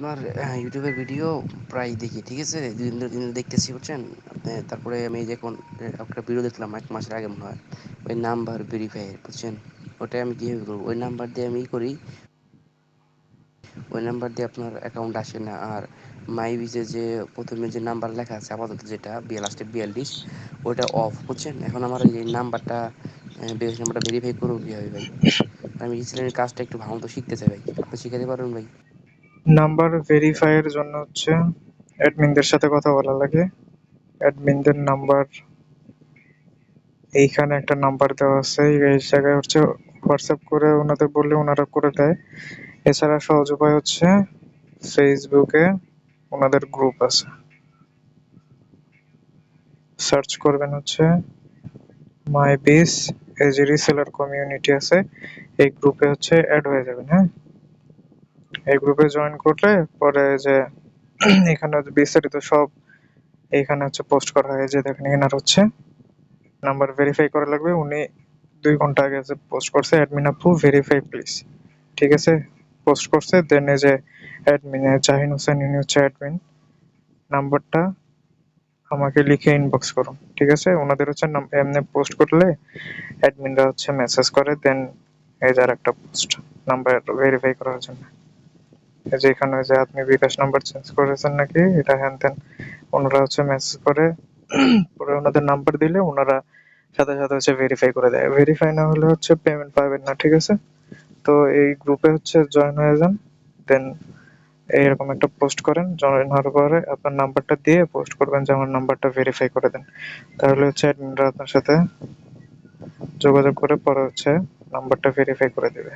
আপনার ইউটিউবের ভিডিও প্রায় দেখি, ঠিক আছে? দুই দিন দিন দেখতেছি, বুঝছেন? আপনি, তারপরে আমি এই যে কোন একটা ভিডিও দেখলাম এক মাসের আগে মনে হয়, ওই নাম্বার ভেরিফাই বুঝছেন? ওটাই আমি কীভাবে করব? ওই নাম্বার দিয়ে আমি করি, ওই নাম্বার দিয়ে আপনার অ্যাকাউন্ট আসে না। আর মাই ভিজে যে প্রথমে যে নাম্বার লেখা আছে, আপাতত যেটা লাস্টে বিয়াল্লিশ, ওটা অফ বুঝছেন? এখন আমার এই নাম্বারটা নাম্বারটা ভেরিফাই করব কীভাবে ভাই? আমি রিসেন্টলি কাজটা একটু ভালো মতো শিখতে চাই ভাই? আপনি শিখাতে পারবেন ভাই? নাম্বার ভেরিফাই এর জন্য হচ্ছে অ্যাডমিনদের সাথে কথা বলা লাগে। অ্যাডমিনদের নাম্বার, এইখানে একটা নাম্বার দেওয়া আছে। এই জায়গায় হচ্ছে হোয়াটসঅ্যাপ করে ওনাদের বললে ওনারা করে দেয়। এছাড়া সহজ উপায় হচ্ছে ফেসবুকে ওনাদের গ্রুপ আছে। সার্চ করবেন হচ্ছে মাই বিস এজি রিসেলার কমিউনিটি আছে, এই গ্রুপে হচ্ছে অ্যাড হয়ে যাবেন হ্যাঁ? এই গ্রুপে জয়েন করলে পরে যে এখানে বিস্তারিত সব এখানে হচ্ছে পোস্ট করা হয় যে দেখেন এনার হচ্ছে নাম্বার ভেরিফাই করা লাগবে। উনি দুই ঘণ্টা আগে যে পোস্ট করছে অ্যাডমিন আপু ভেরিফাই প্লিজ ঠিক আছে? পোস্ট করছে দেন এই যে অ্যাডমিন জাহিন হোসেন, ইনি হচ্ছে অ্যাডমিন নাম্বারটা আমাকে লিখে ইনবক্স করুন, ঠিক আছে? ওনাদের হচ্ছে এমনি পোস্ট করলে অ্যাডমিনরা হচ্ছে মেসেজ করে দেন এই যার একটা পোস্ট নাম্বার ভেরিফাই করার জন্য। এই যে আপনি বিকাশ নাম্বার চেঞ্জ করেছেন নাকি, এটা হ্যান তেন ওনারা হচ্ছে মেসেজ করে, পরে ওনাদের নাম্বার দিলে ওনারা সাথে সাথে হচ্ছে ভেরিফাই করে দেয়। ভেরিফাই না হলে হচ্ছে পেমেন্ট পাবেন না, ঠিক আছে? তো এই গ্রুপে হচ্ছে জয়েন হয়ে যান দেন এইরকম একটা পোস্ট করেন জয়েন হওয়ার পরে আপনার নাম্বারটা দিয়ে পোস্ট করবেন যে আমার নাম্বারটা ভেরিফাই করে দেন। তাহলে হচ্ছে অ্যাডমিনরা আপনার সাথে যোগাযোগ করে পরে হচ্ছে নাম্বারটা ভেরিফাই করে দেবে।